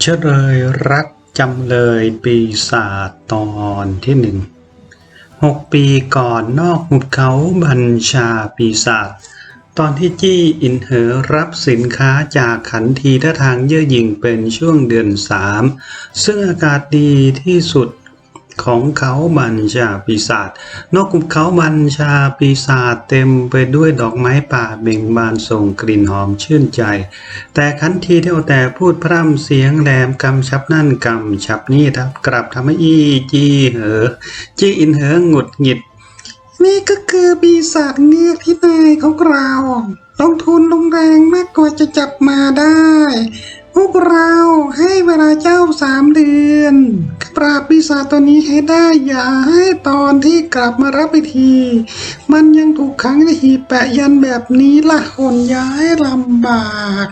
เฉลยรักจำเลยปีศาจตอนที่หนึ่งหกปีก่อนนอกหุบเขาบัญชาปีศาจตอนที่จี้อินเหอรับสินค้าจากขันทีท่าทางเย่อหยิ่งเป็นช่วงเดือนสามซึ่งอากาศดีที่สุด ของเขาบัญชาปีศาจนอกหุบเขาบัญชาปีศาจเต็มไปด้วยดอกไม้ป่าเบ่งบานส่งกลิ่นหอมชื่นใจ แต่ขันทีเที่ยวแต่พูดพร่ำเสียงแหลมกำชับนั่นกำชับนี่ทับกลับทำให้อีจีเหอจีอินเหอหงุดหงิดนี่ก็คือปีศาจเงือกที่นายของเราลงทุนลงแรงมากกว่าจะจับมาได้ พวกเราให้เวลาเจ้าสามเดือน ปราบปีศาจตัวนี้ให้ได้อย่าให้ตอนที่กลับมารับไปทีมันยังถูกขังในหีบแปะยันแบบนี้ละขนย้ายลำบาก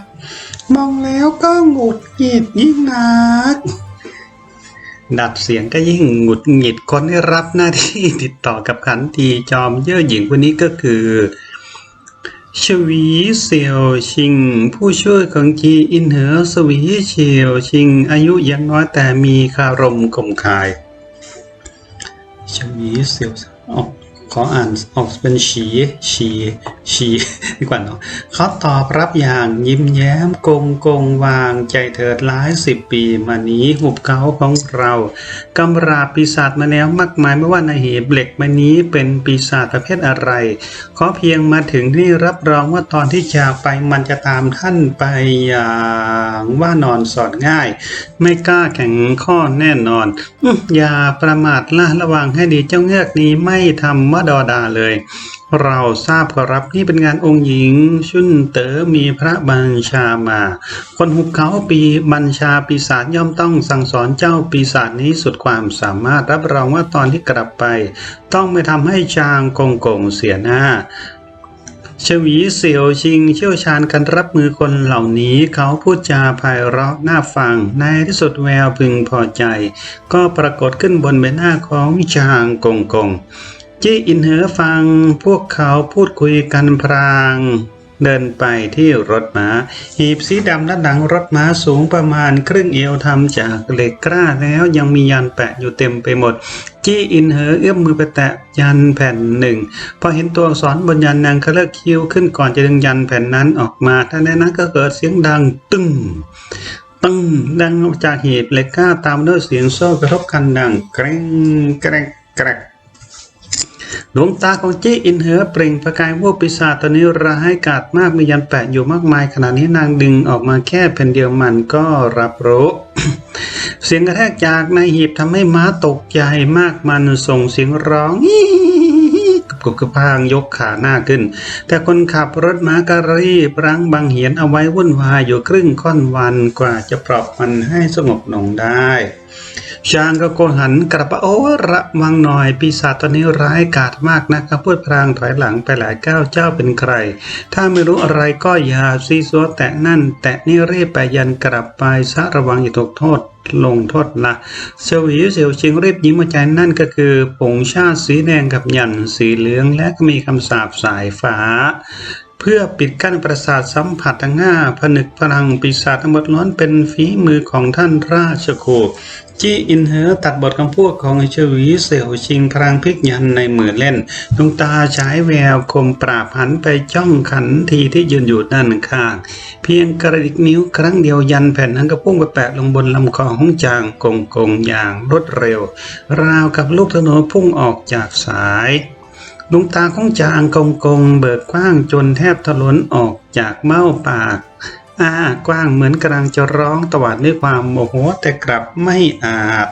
มองแล้วก็หงุดหงิดยิ่งนักดัดเสียงก็ยิ่งหงุดหงิดคนที่รับหน้าที่ติดต่อกับขันทีจอมเย่อหยิ่งคนนี้ก็คือ ชวีเซียวชิง ผู้ช่วยของจีอินเหอสวีเซียวชิง อายุยังน้อยแต่มีคารมคมคายชวีเซียวออก ขออ่านออกเป็นฉีฉีฉีดีกว่าเนาะเขาตอบรับอย่างยิ้มแย้มกงกงวางใจเถิดหลายสิบปีมานี้หุบเขาของเรากำราบปีศาจมาแล้วมากมายไม่ว่าในเหตุเหล็กมานี้เป็นปีศาจประเภทอะไร ขอเพียงมาถึงที่รับรองว่าตอนที่จากไปมันจะตามท่านไปอย่างว่านอนสอดง่าย ไม่กล้าแข่งข้อแน่นอนอย่าประมาทละระวังให้ดีเจ้าเงือกนี้ไม่ทำมดอดาเลย เราทราบขอรับนี่เป็นงานองค์หญิง ชุนเต๋อมีพระบัญชามา คนหุบเขาปีบัญชาปีศาจย่อมต้องสั่งสอนเจ้าปีศาจนี้สุดความสามารถรับรองว่าตอนที่กลับไป ต้องไม่ทำให้จางกงกงเสียหน้าชวีเสี่ยวชิงเชี่ยวชาญการรับมือคนเหล่านี้เขาพูดจาไพเราะน่าฟังในที่สุดแววพึงพอใจ ก็ปรากฏขึ้นบนใบหน้าของจางกงกง จี้อินเหอฟังพวกเขาพูดคุยกันพราง เดินไปที่รถม้า หีบสีดำด้านหลังรถม้าสูงประมาณครึ่งเอวทำจากเหล็กกล้าแล้วยังมียันแปะอยู่เต็มไปหมด จี้อินเหอเอื้อมมือไปแตะยันแผ่นหนึ่งพอเห็นตัวอักษรบนยันนางก็เลิกคิ้วขึ้นก่อนจะดึงยันแผ่นนั้นออกมาทันใดนั้นก็เกิดเสียงดังตึ้งตึ้งดังออกจากหีบเหล็กกล้าตามด้วยเสียงโซ่กระทบกันดังแกรงแกรงแกรก ดวงตาของจี้อินเหอเปล่งประกายว่าปีศาจตัวนี้ร้ายกาจมากมียันแปะอยู่มากมายขณะนี้นางดึงออกมาแค่แผ่นเดียวมันก็รับรู้เสียงกระแทกจากในหีบทำให้ม้าตกใจมากมันส่งเสียงร้องกับกุกพางยกขาหน้าขึ้น แต่คนขับรถม้าก็รีบรั้งบังเหียนเอาไว้วุ่นวายอยู่ครึ่งค่อนวันกว่าจะปลอบมันให้สงบลงได้ ช้างก็โกหันกระปะโอ้ระวังหน่อยปีศาจตัวนี้ร้ายกาจมากนะครับพูดพลางถอยหลังไปหลายก้าวเจ้าเป็นใคร ถ้าไม่รู้อะไรก็อย่าซีซัวแตะนั่น แตะนี่รีบไปยันกลับไปซะระวังอย่าถูกโทษลงโทษละเซลวิวเซลชิงรีบยิ้มหัวใจนั่นก็คือ ผงชาติสีแดงกับหยันสีเหลืองและก็มีคำสาปสายฟ้าเพื่อปิดกั้นประสาทสัมผัสทั้งห้าผนึกพลังปีศาจทั้งหมดล้วนเป็นฝีมือของท่านราชโค จีอินเหอตัดบทคำพูดของเฉวีเสี่ยวชิงพลางพลิกยันในมือเล่นดวงตาฉายแววคมปราบหันไปจ้องขันทีที่ยืนอยู่ด้านข้าง เพียงกระดิกนิ้วครั้งเดียวยันแผ่นนั้นก็พุ่งไปแปะลงบนลำคอของจางกงกงอย่างรวดเร็ว ราวกับลูกธนูพุ่งออกจากสายดวงตาของจางกงกงเบิกกว้างจนแทบทะลนออกจากเม้าปาก อ้ากว้างเหมือนกำลังจะร้องตวาดด้วยความโมโหแต่กลับไม่อาจ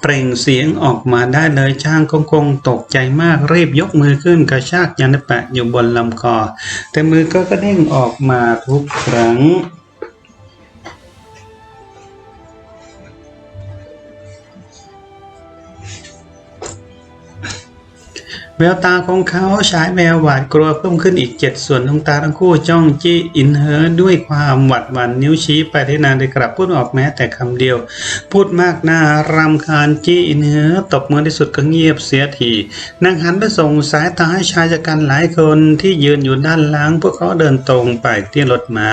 เปล่งเสียงออกมาได้เลยช่างกงคงตกใจมากรีบยกมือขึ้นกระชากยันแปะอยู่บนลำคอ แต่มือก็กระเด้งออกมาทุกครั้ง แววตาของเขาฉายแววหวาดกลัวเพิ่มขึ้นอีกเจ็ดส่วนดวงตาทั้งคู่จ้องจี้อินเฮอด้วยความหวาดหวั่นนิ้วชี้ไปที่นางได้กลับพูดออกแม้แต่คำเดียว พูดมากหน้ารำคาญจี้อินเฮอตบมือที่สุดก็เงียบเสียทีนางหันไปส่งสายตาให้ชายจัการหลายคนที่ยืนอยู่ด้านหลังพวกเขาเดินตรงไปที่รถม้า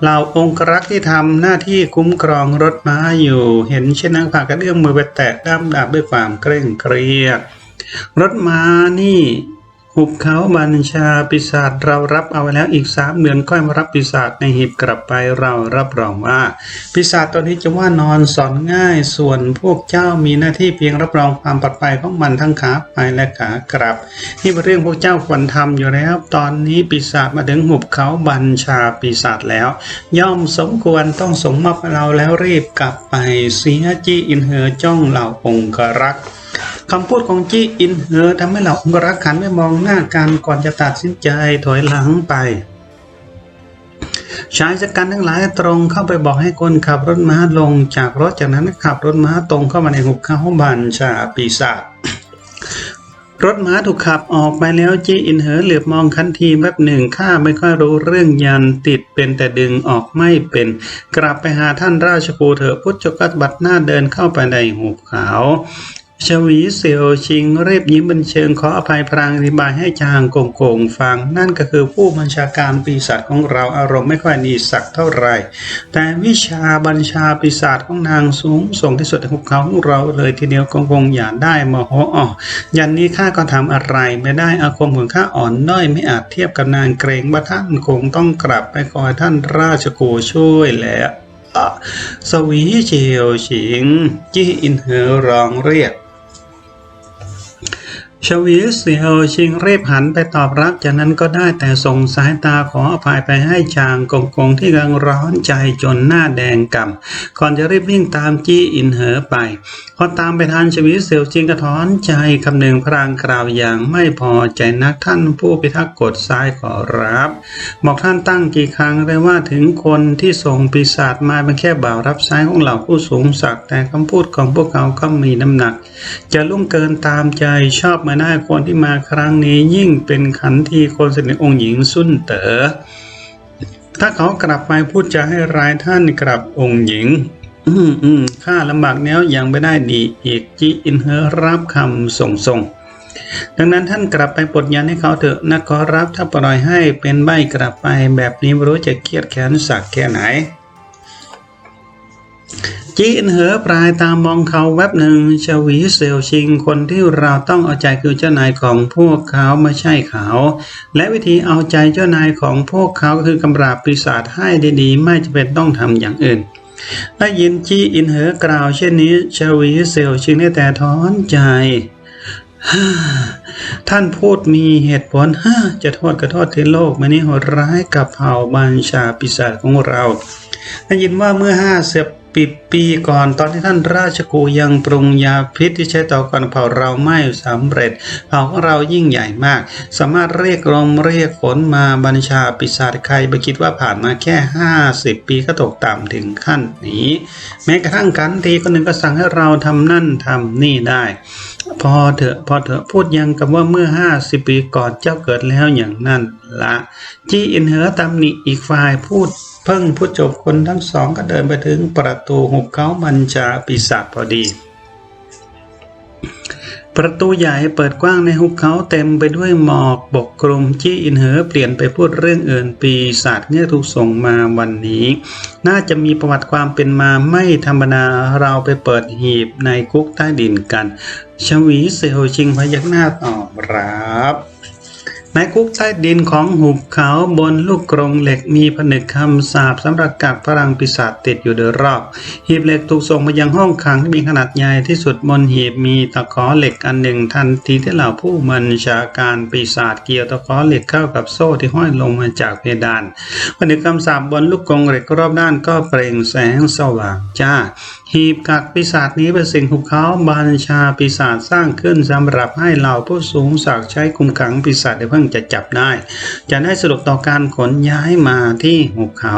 เหล่าองครักษ์ที่ทำหน้าที่คุ้มครองรถม้าอยู่ เห็นเช่นนั้นผ่ากระเดื่องมือไปแตะด้ามดาบด้วยความเคร่งเครียด รถม้านี่หุบเขาบัญชาปีศาจเรารับเอาไว้แล้วอีกสามเดือนค่อยมารับปีศาจในหีบกลับไปเรารับรองว่าปีศาจตัวนี้จะว่านอนสอนง่ายส่วนพวกเจ้ามีหน้าที่เพียงรับรองความปลอดภัยของมันทั้งขาไปและขากลับนี่เป็นเรื่องพวกเจ้าควรทำอยู่แล้ว ตอนนี้ปีศาจมาถึงหุบเขาบัญชาปีศาจแล้ว ย่อมสมควรต้องส่งมอบเราแล้วรีบกลับไปเสียจีอินเฮอจ้องเหล่าองครักษ์ คำพูดของจี้อินเฮอทำให้เหล่าองครักษ์ขันไม่มองหน้ากันก่อนจะตัดสินใจถอยหลังไปชายจัดการทั้งหลายตรงเข้าไปบอกให้คนขับรถม้าลงจากรถจากนั้นขับรถม้าตรงเข้ามาในหุบเขาบัญชาปีศาจรถม้าถูกขับออกไปแล้วจีอินเหอเหลือบมองคันทีแป๊บหนึ่งข้าไม่ค่อยรู้เรื่องยันติดเป็นแต่ดึงออกไม่เป็น กลับไปหาท่านราชครูเถอะพุทธกัดบัดหน้าเดินเข้าไปในหุบเขา ชวีเซียวชิงรีบยิ้มบันเชิงขออภัยพรางอธิบายให้จางโกงโกงฟัง นั่นก็คือผู้บัญชาการปีศาจของเราอารมณ์ไม่ค่อยดีสักเท่าไหร่ แต่วิชาบัญชาปีศาจของนางสูงส่งที่สุดในภูเขาของเราเลยทีเดียวคงคงอย่าได้มโหอ๋อยันนี้ข้าก็ทำอะไรไม่ได้อาคมของข้าอ่อนน้อยไม่อาจเทียบกับนางเกรงว่าท่านคงต้องกลับไปคอยท่านราชกูช่วยแล้วอะสวีเจียวฉิง จี้อินเหอร้องเรียก ชวีเซียวชิงรีบหันไปตอบรับ จากนั้นก็ได้แต่ส่งสายตาขออภัยไปให้จางกงกงที่กำลังร้อนใจจนหน้าแดงก่ำก่อนจะรีบวิ่งตามจี้อินเหอไป พอตามไปทันชวีเซียวชิงกระถอนใจคำหนึ่งพรางกล่าวอย่างไม่พอใจนักท่านผู้พิทักษ์กฎซ้ายขอรับ บอกท่านตั้งกี่ครั้งเลยว่าถึงคนที่ส่งปีศาจมาเป็นแค่บ่าวรับใช้ของเหล่าผู้สูงศักดิ์แต่คำพูดของพวกเขาก็มีน้ำหนัก จะลุ่งเกินตามใจชอบมาหน้าคนที่มาครั้งนี้ยิ่งเป็นขันทีคนสนิทองค์หญิงสุนเต๋อถ้าเขากลับไปพูดจะให้ร้ายท่านกลับองค์หญิง อืมอืมข้าลำบากแล้วยังไม่ได้ดีอีกจีอินเฮอรับคำส่งส่งดังนั้นท่านกลับไปปลดยันให้เขาเถอะนะขอรับถ้าปล่อยให้เป็นใบกลับไปแบบนี้ไม่รู้จะเครียดแค้นสักแค่ไหน จีนเหอปลายตามองเขาแวบหนึ่งชวีเซลชิง คนที่เราต้องเอาใจคือเจ้านายของพวกเขาไม่ใช่เขา และวิธีเอาใจเจ้านายของพวกเขาคือกำราบปีศาจให้ดีๆ ไม่จำเป็นต้องทำอย่างอื่น ได้ยินจีอินเหอกล่าวเช่นนี้ชวีเซลชิงได้แต่ถอนใจท่านพูดมีเหตุผลฮจะโทษกระโทษที่โลกมันนี้โหดร้ายกับเผ่าบัญชาปีศาจของเราได้ยินว่าเมื่อห้าสิบ ปีปีก่อนตอนที่ท่านราชกูยังปรุงยาพิษที่ใช้ต่อกันเผ่าเราไม่สำเร็จเผ่าของเรายิ่งใหญ่มาก สามารถเรียกลมเรียกฝนมาบัญชาปีศาจใครไปคิดว่าผ่านมาแค่ห้าสิบปีก็ตกต่ำถึงขั้นนี้ แม้กระทั่งกันทีคนหนึ่งก็สั่งให้เราทำนั่นทำนี่ได้ พอเถอะพอเถอะพูดยังกับว่าเมื่อห้าสิบปีก่อนเจ้าเกิดแล้วอย่างนั้นละจีอินเหอตำหนิอีกฝ่ายพูดเพิ่งพูดจบคนทั้งสองก็เดินไปถึงประตูหุบเขาบัญชาปีศาจพอดี ประตูใหญ่เปิดกว้างในหุบเขาเต็มไปด้วยหมอกปกคลุมจี้อินเหอเปลี่ยนไปพูดเรื่องอื่นปีศาจเนี่ยถูกส่งมาวันนี้ น่าจะมีประวัติความเป็นมาไม่ธรรมดาเราไปเปิดหีบในคุกใต้ดินกัน ชวีเซลชิงพยักหน้าตอบรับ ในคุกใต้ดินของหุบเขาบนลูกกรงเหล็กมีผนึกคำสาปสำหรับกักพลังปีศาจติดอยู่โดยรอบ หีบเหล็กถูกส่งมายังห้องขังที่มีขนาดใหญ่ที่สุดบนหีบมีตะขอเหล็กอันหนึ่งทันทีที่เหล่าผู้บัญชาการปีศาจเกี่ยวตะขอเหล็กเข้ากับโซ่ที่ห้อยลงมาจากเพดานผนึกคำสาปบนลูกกรงเหล็กรอบด้านก็เปล่งแสงสว่างจ้า หีบกักปีศาจนี้เป็นสิ่งหุบเขาบัญชาปีศาจสร้างขึ้นสำหรับให้เหล่าผู้สูงศักดิ์ใช้คุมขังปีศาจได้เพิ่งจะจับได้ จะได้สะดวกต่อการขนย้ายมาที่หุบเขา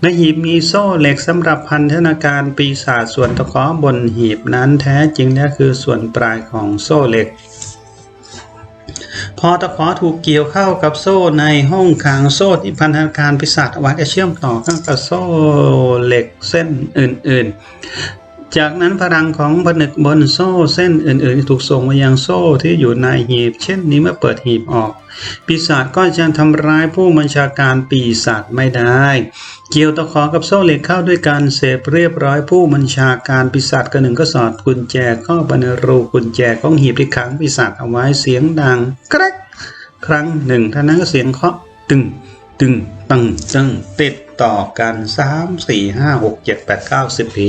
ในหีบมีโซ่เหล็กสำหรับพันธนาการปีศาจส่วนตะขอบนหีบนั้นแท้จริงแล้วคือส่วนปลายของโซ่เหล็กพอตะขอถูกเกี่ยวเข้ากับโซ่ในห้องขังโซ่ที่พันธนาการปีศาจเอาไว้จะเชื่อมต่อเข้ากับโซ่เหล็กเส้นอื่นๆ จากนั้นพลังของผนึกบนโซ่เส้นอื่นๆ ถูกส่งมายังโซ่ที่อยู่ในหีบ เช่นนี้เมื่อเปิดหีบออก ปีศาจก็จะทำร้ายผู้บัญชาการปีศาจไม่ได้ เกี่ยวตะขอกับโซ่เหล็กเข้าด้วยการเสพเรียบร้อยผู้บัญชาการปีศาจกระหนึ่งก็สอดกุญแจเข้าไปในรูกุญแจของหีบที่ขังปีศาจเอาไว้เสียงดังกรกครั้งหนึ่งท่านั้นก็เสียงเคาะตึงตึงตึงตึงติดต่อกันสามสี่ห้าหกเจ็ดแปดเก้าสิบที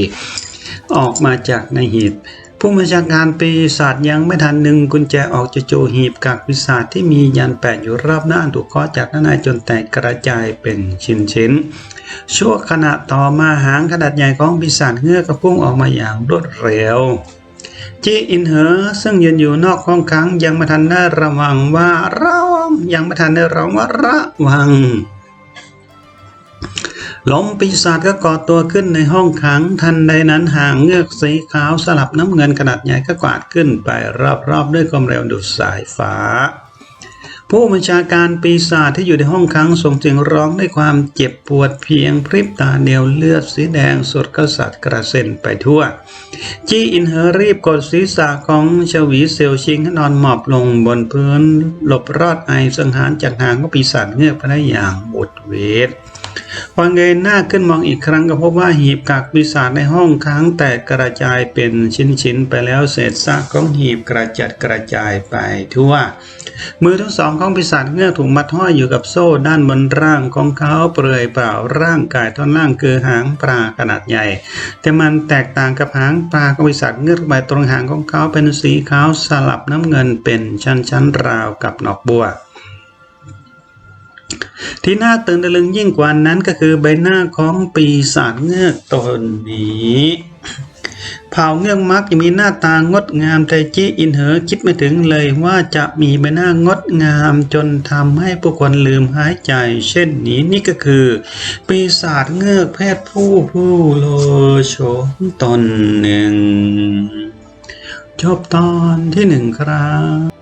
ออกมาจากในหีบ ผู้บัญชาการปีศาจยังไม่ทันหนึ่งกุญแจออกจะโจหีบกักปีศาจที่มียันแปดอยู่รอบหน้าถูกเคาะจากด้านในจนแตกกระจายเป็นชิ้นๆชั่วขณะต่อมาหางขนาดใหญ่ของปีศาจเงือกก็พุ่งออกมาอย่างรวดเร็วจีอินเหอซึ่งยืนอยู่นอกห้องขังยังไม่ทันได้ระวังว่าระวังยังไม่ทันได้ระวังว่าระวัง ลมปีศาจก็ก่อตัวขึ้นในห้องขังทันใดนั้นหางเงือกสีขาวสลับน้ำเงินขนาดใหญ่ก็กวาดขึ้นไปรอบๆด้วยความเร็วดุจสายฟ้า ผู้บัญชาการปีศาจที่อยู่ในห้องขังส่งเสียงร้องด้วยความเจ็บปวดเพียงพริบตาเดียวเลือดสีแดงสดกระสัดกระเซ็นไปทั่ว จี้อินเหอรีบกดศีรษะของชวีเซลชิงให้นอนหมอบลงบนพื้น หลบรอดไอสังหารจากหางของปีศาจเงือกไปได้อย่างบุดเวท พอเงยหน้าขึ้นมองอีกครั้งก็พบว่าหีบกักปีศาจในห้องค้างแตกกระจายเป็นชิ้นๆไปแล้วเศษซากของหีบกระจัดกระจายไปทั่ว มือทั้งสองของปีศาจเงือกถูกมัดห้อยอยู่กับโซ่ด้านบนร่างของเขาเปลือยเปล่าร่างกายท่อนล่างคือหางปลาขนาดใหญ่ แต่มันแตกต่างกับหางปลาของปีศาจเงือกไปตรงหางของเขาเป็นสีขาวสลับน้ำเงินเป็นชั้นๆราวกับดอกบัว ที่น่าตื่นตะลึงยิ่งกว่านั้นก็คือใบหน้าของปีศาจเงือกตนนี้เผ่าเงือกมักจะมีหน้าตางดงามแต่จีอินเหอคิดไม่ถึงเลยว่าจะมีใบหน้างดงามจนทำให้ผู้คนลืมหายใจ เช่นนี้นี่ก็คือปีศาจเงือกเพศผู้ผู้โลโฉมตนหนึ่ง จบตอนที่หนึ่งครับ